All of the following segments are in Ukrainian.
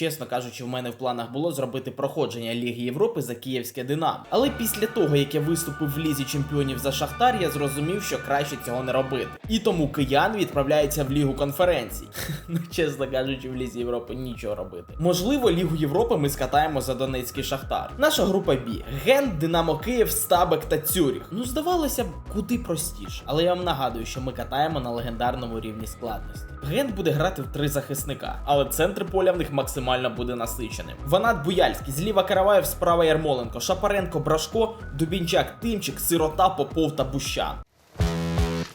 Чесно кажучи, в мене в планах було зробити проходження Ліги Європи за київське Динамо. Але після того, як я виступив в лізі чемпіонів за Шахтар, я зрозумів, що краще цього не робити. І тому киян відправляється в Лігу конференцій. Ну, чесно кажучи, в Лізі Європи нічого робити. Можливо, Лігу Європи ми скатаємо за Донецький Шахтар. Наша група Бі: Ген, Динамо Київ, Стабек та Цюріх. Ну, здавалося б, куди простіше. Але я вам нагадую, що ми катаємо на легендарному рівні складності. Ген буде грати в три захисника, але центр поля в них максимально буде насиченим. Ванат Буяльський, зліва Караваєв, справа Ярмоленко, Шапаренко, Брашко, Дубінчак, Тимчик, Сирота, Попов та Бущан.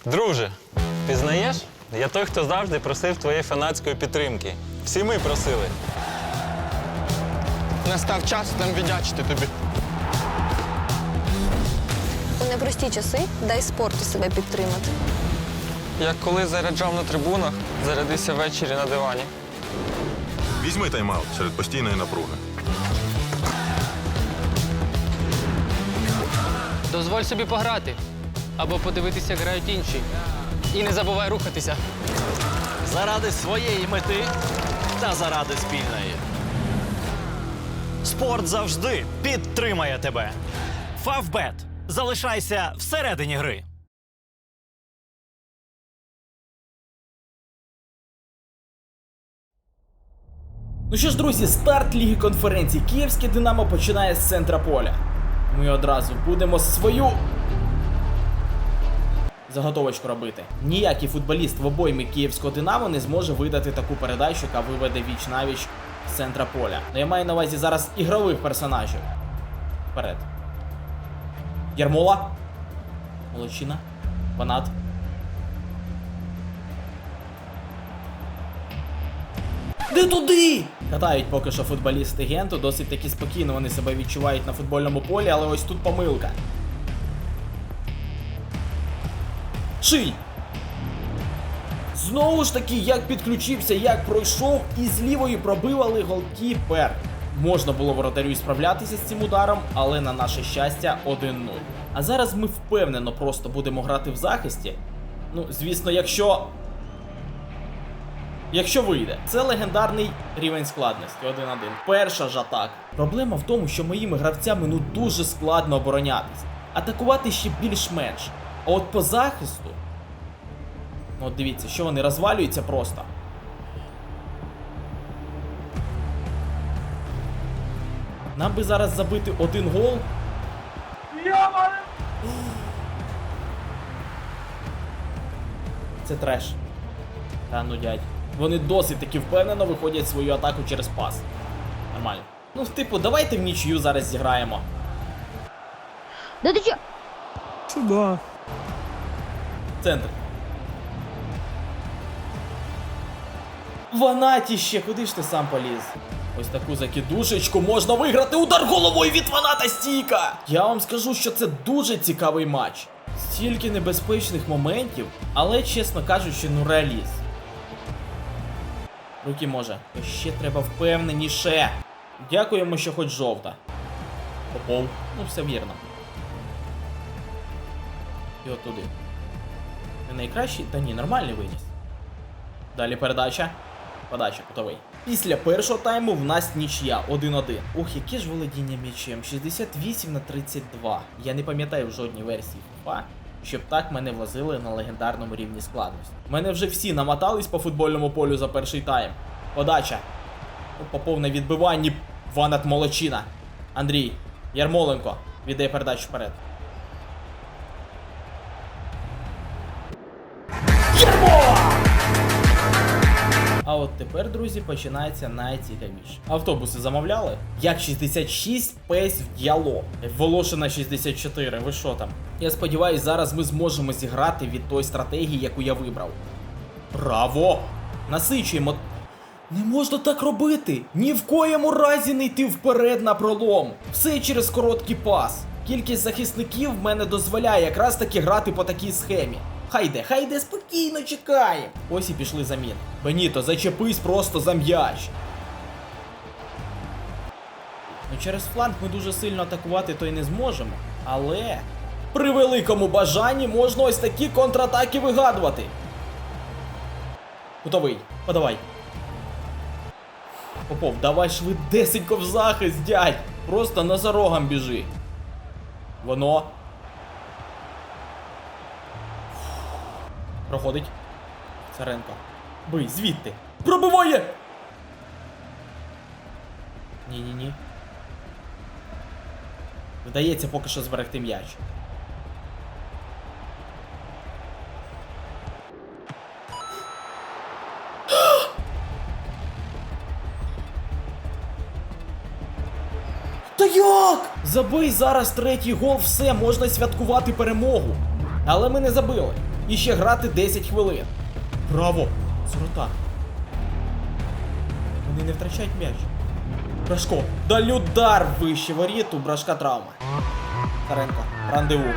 Друже, пізнаєш? Я той, хто завжди просив твоєї фанатської підтримки. Всі ми просили. Настав час нам віддячити тобі. У непрості часи дай спорту себе підтримати. Як коли заряджав на трибунах, зарядився ввечері на дивані. Візьми тайм-аут серед постійної напруги. Дозволь собі пограти або подивитися, як грають інші. І не забувай рухатися. заради своєї мети та заради спільної. Спорт завжди підтримає тебе. Фавбет. Залишайся всередині гри. Ну що ж, друзі, старт Ліги конференцій. Київське Динамо починає з центра поля. Ми одразу будемо свою заготовочку робити. Ніякий футболіст в обоймі київського Динамо не зможе видати таку передачу, яка виведе віч навіч з центра поля. Ну я маю на увазі зараз ігрових персонажів. Вперед. Ярмола. Молодчина. Ванат. Не туди! Катають поки що футболісти Генту, досить таки спокійно вони себе відчувають на футбольному полі, але ось тут помилка. Ший! Знову ж таки, як підключився, як пройшов, і з лівої пробивали голкіпер. Можна було воротарю справлятися з цим ударом, але на наше щастя 1-0. А зараз ми впевнено просто будемо грати в захисті. Ну, звісно, якщо Якщо вийде, це легендарний рівень складності 1-1. Перша ж атака. Проблема в тому, що моїми гравцями ну дуже складно оборонятися. Атакувати ще більш-менш. А от по захисту. Ну от дивіться, що вони розвалюються просто. Нам би зараз забити один гол. Це треш. Та ну дядь. Вони досить таки впевнено виходять свою атаку через пас. Нормально. Ну, типу, давайте в нічию зараз зіграємо. Да ты чё? Центр. Ванатіще, куди ж ти сам поліз? Ось таку закидушечку можна виграти удар головою від Ваната стійка! Я вам скажу, що це дуже цікавий матч. Стільки небезпечних моментів, але, чесно кажучи, ну реаліст. Руки може. Ще треба впевненіше. Дякуємо, що хоч жовта. Попов. Ну, все вірно. І от туди. Не найкращий? Та ні, нормальний виніс. Далі передача. Подача, готовий. Після першого тайму в нас нічия 1-1. Ох, яке ж володіння м'ячем. 68 на 32. Я не пам'ятаю в жодній версії FIFA, щоб так мене возили на легендарному рівні складності. Мене вже всі намотались по футбольному полю за перший тайм. Подача. По повне відбивання. Ванат Молочина. Андрій. Ярмоленко. Віддає передачу вперед. А от тепер, друзі, починається найцікавіше. Автобуси замовляли? Як 66 пейс в діалог. Волошина 64, ви що там? Я сподіваюсь, зараз ми зможемо зіграти від той стратегії, яку я вибрав. Браво! Насичуємо. Не можна так робити! Ні в коєму разі не йти вперед на пролом. Все через короткий пас. Кількість захисників в мене дозволяє якраз таки грати по такій схемі. Хай йде, хай йде спокійно чекає. Ось і пішли замін. Беніто, зачепись просто за м'яч. Ну, через фланг ми дуже сильно атакувати то й не зможемо. Але при великому бажанні можна ось такі контратаки вигадувати. Готовий. Подавай. Попов, давай швидесенько в захист, дядь! Просто на за рогом біжи. Воно. Проходить. Царенко. Бий, звідти. Пробиває! Ні-ні-ні. Вдається поки що зберегти м'яч. Та як? Забий зараз третій гол, все, можна святкувати перемогу. Але ми не забили. І ще грати 10 хвилин. Браво! Сорота. Вони не втрачають м'яч. Брашко. Далі удар вище воріт, у брашка травма. Таренко, рандеву.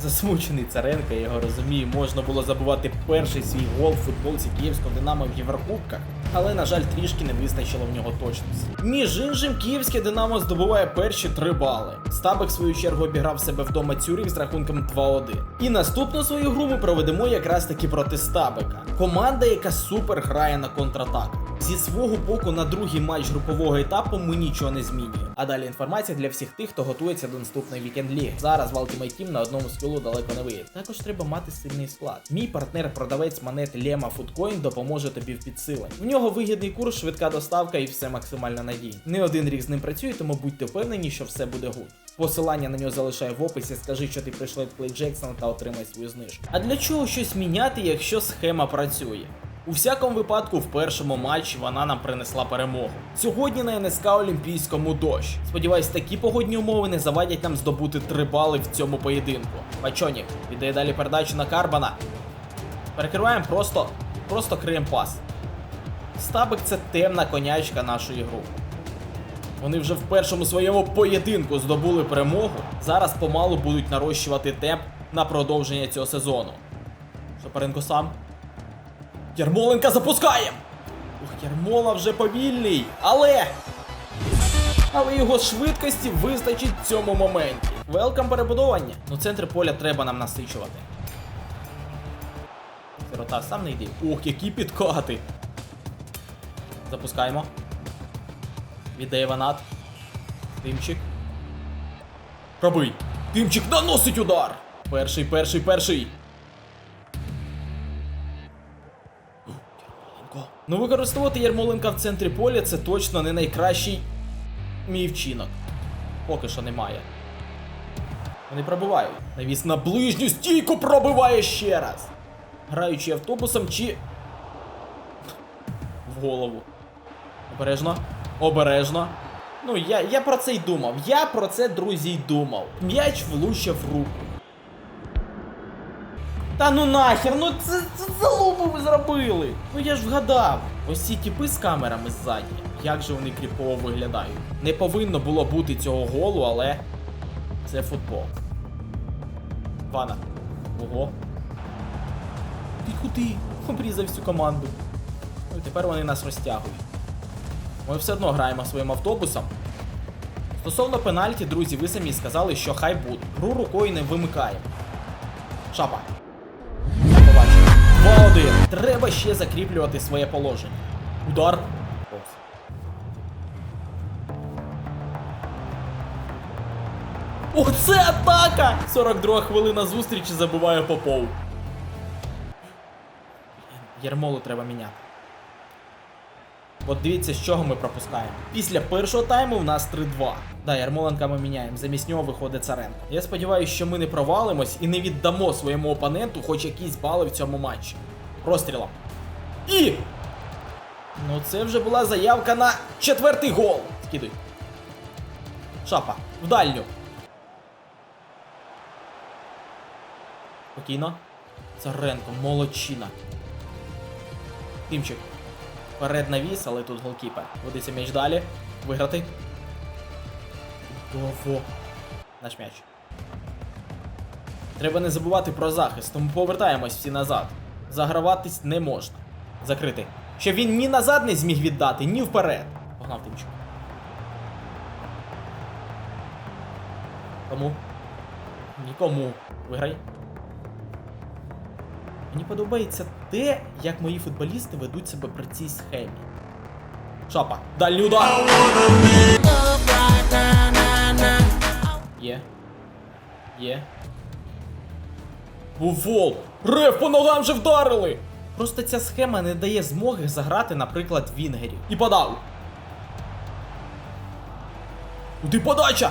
Засмучений Царенко, я його розумію, можна було забувати перший свій гол в футболці київського Динамо в Єврокубках, але, на жаль, трішки не вистачило в нього точності. Між іншим, київське Динамо здобуває перші три бали. Стабик, в свою чергу, обіграв себе вдома Цюріх з рахунком 2-1. І наступну свою гру ми проведемо якраз таки проти Стабика. Команда, яка супер грає на контратаках. Зі свого боку на другий матч групового етапу ми нічого не змінюємо. А далі інформація для всіх тих, хто готується до наступної вікенд ліги. Зараз в Ultimate Team на одному скілу далеко не виїде. Також треба мати сильний склад. Мій партнер-продавець монет Лема Foodcoin допоможе тобі в підсиленні. В нього вигідний курс, швидка доставка і все максимально надійно. Не один рік з ним працює, тому будьте впевнені, що все буде гуд. Посилання на нього залишаю в описі, скажи, що ти прийшов від Jackson та отримай свою знижку. А для чого щось міняти, якщо схема працює? У всякому випадку, в першому матчі вона нам принесла перемогу. Сьогодні на НСК Олімпійському дощ. Сподіваюсь, такі погодні умови не завадять нам здобути три бали в цьому поєдинку. Пачонік віддає далі передачу на Карбана. Перекриваємо просто, просто криєм пас. Стабик це темна конячка нашої групи. Вони вже в першому своєму поєдинку здобули перемогу. Зараз помалу будуть нарощувати темп на продовження цього сезону. Шапаренко сам. Ярмоленка запускає! Ух, Ярмола вже повільний, але. Але його швидкості вистачить в цьому моменті. Велкам перебудовання. Ну, центр поля треба нам насичувати. Сирота сам не йди. Ох, які підкати. Запускаємо. Віддає Ванат. Тимчик. Пробий. Тимчик наносить удар. Перший, перший, перший. Ну, використовувати Ярмоленка в центрі поля це точно не найкращий мій вчинок. Поки що немає. Вони пробивають. Навіс на ближню стійку пробиває ще раз. Граючи автобусом чи. В голову. Обережно. Обережно. Ну, я, я про це й думав. Я про це, друзі, й думав. М'яч влучив в руку. Та ну нахер, ну це, це залупу ви зробили. Ну я ж вгадав. Ось ці тіпи з камерами ззаді. Як же вони кріпово виглядають. Не повинно було бути цього голу, але це футбол. Вана. Ого. Ти куди? Обрізав всю команду. Ну тепер вони нас розтягують. Ми все одно граємо своїм автобусом. Стосовно пенальті, друзі, ви самі сказали, що хай буде. Гру рукою не вимикаємо. Шапа. Побачимо. 2-1. Треба ще закріплювати своє положення. Удар. Оце атака! 42 хвилина зустрічі забиває Попов. Ярмолу треба міняти. От дивіться, з чого ми пропускаємо. Після першого тайму в нас 3-2. Да, Ярмоленка ми міняємо. Замість нього виходить Царенко. Я сподіваюся, що ми не провалимось і не віддамо своєму опоненту хоч якісь бали в цьому матчі. Розстрілом. І. Ну, це вже була заявка на четвертий гол. Скидуй. Шапа. В дальню. Спокійно. Царенко, молодчина. Тимчик. Вперед навіс, але тут голкіпер. Водиться м'яч далі. Виграти. Чудово. Наш м'яч. Треба не забувати про захист, тому повертаємось всі назад. Заграватись не можна. Закрити. Щоб він ні назад не зміг віддати, ні вперед. Погнав Тимчик. Кому? Нікому. Виграй. Мені подобається те, як мої футболісти ведуть себе при цій схемі. Шапа, дальній удар! Є. Є. Був Реф по ногам же вдарили! Просто ця схема не дає змоги заграти, наприклад, Вінгерів. І подав. Куди подача?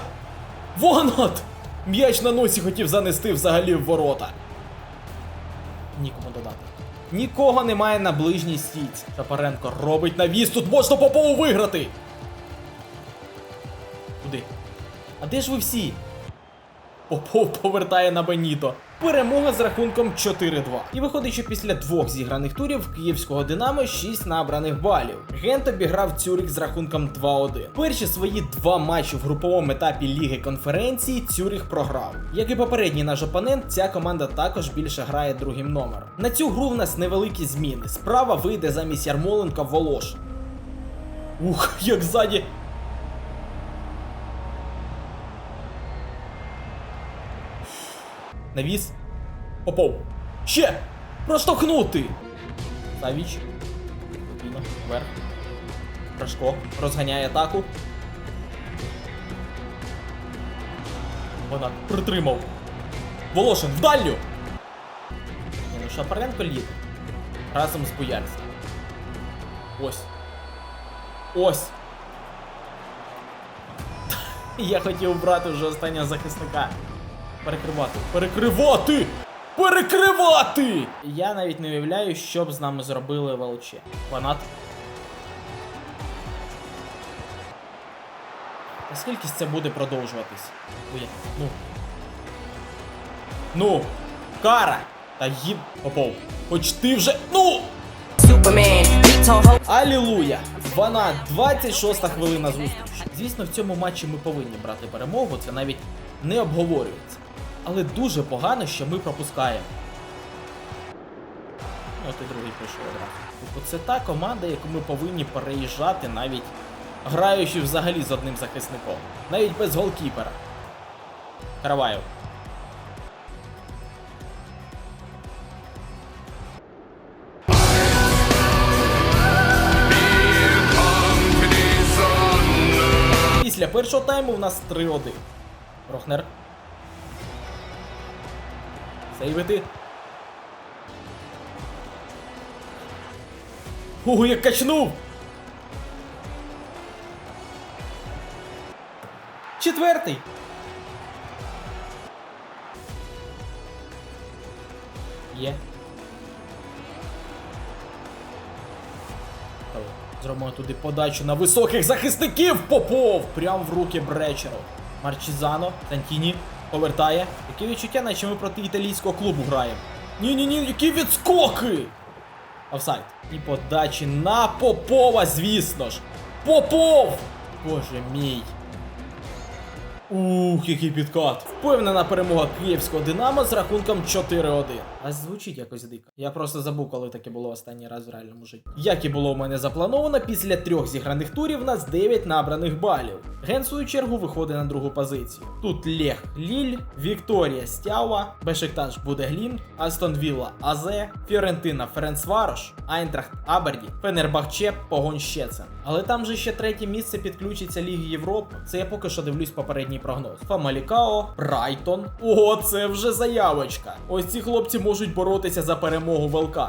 Вонат! М'яч на носі хотів занести взагалі в ворота. Нікому додати. Нікого немає на ближній стійці. Шапаренко робить навіс, тут можна Попову виграти. Куди? А де ж ви всі? Попов повертає на Беніто. Перемога з рахунком 4-2. І виходить, що після двох зіграних турів київського Динамо 6 набраних балів. Гент обіграв Цюрих з рахунком 2-1. Перші свої два матчі в груповому етапі Ліги конференції Цюрих програв. Як і попередній наш опонент, ця команда також більше грає другим номером. На цю гру в нас невеликі зміни. Справа вийде замість Ярмоленка Волош. Ух, як ззаді Навіс. Попов. Ще! Проштовхнути! Савіч. Спокійно. Вверх. Рашко. Розганяє атаку. Вона притримав. Волошин в дальню! Ні, ну Шапаренко ліде. Разом з Боярським. Ось. Ось. Я хотів брати вже останнього захисника. Перекривати. Перекривати! Перекривати! Я навіть не уявляю, що б з нами зробили ВЛЧ. Фанат. Наскільки це буде продовжуватись? Ой, ну. Ну! Кара! Та їм попов. Хоч ти вже. Ну! Алілуя! 12, 26 хвилина зустрічі. Звісно, в цьому матчі ми повинні брати перемогу, це навіть не обговорюється. Але дуже погано, що ми пропускаємо. Ну, От і другий прийшов одразу. Тобто це та команда, яку ми повинні переїжджати, навіть граючи взагалі з одним захисником. Навіть без голкіпера. Караваєв. Після першого тайму у нас 3-1. Рохнер. Сейвити. Ого, як качнув! Четвертий. Є. Зробимо туди подачу на високих захисників Попов! Прям в руки Бречеру. Марчізано, Сантіні повертає. Таке відчуття, наче ми проти італійського клубу граємо. Ні-ні-ні, які відскоки! Офсайд. І подачі на Попова, звісно ж. Попов! Боже мій. Ух, який підкат. Впевнена перемога київського Динамо з рахунком 4-1. А звучить якось дико. Я просто забув, коли таке було останній раз в реальному житті. Як і було у мене заплановано, після трьох зіграних турів у нас 9 набраних балів. Ген свою чергу виходить на другу позицію. Тут Лех Ліль, Вікторія Стява, Бешикташ Будеглін, Астон Вілла Азе, Фіорентина Ференцварош, Айнтрахт Аберді, Фенербахче, Погонь Щецен. Але там же ще третє місце підключиться Ліги Європи. Це я поки що дивлюсь попередній прогноз. Фамалікао, Брайтон. О, це вже заявочка. Ось ці хлопці можуть боротися за перемогу ВЛК.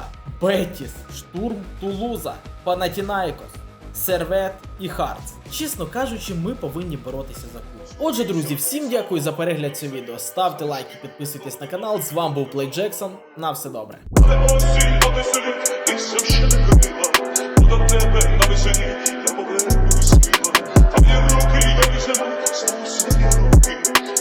Бетіс, Штурм, Тулуза, Панатінайкос. Сервет і Хартс. Чесно кажучи, ми повинні боротися за курс. Отже, друзі, всім дякую за перегляд цього відео. Ставте лайки, підписуйтесь на канал. З вами був Плей Джексон. На все добре. Емоції, вони сидять, і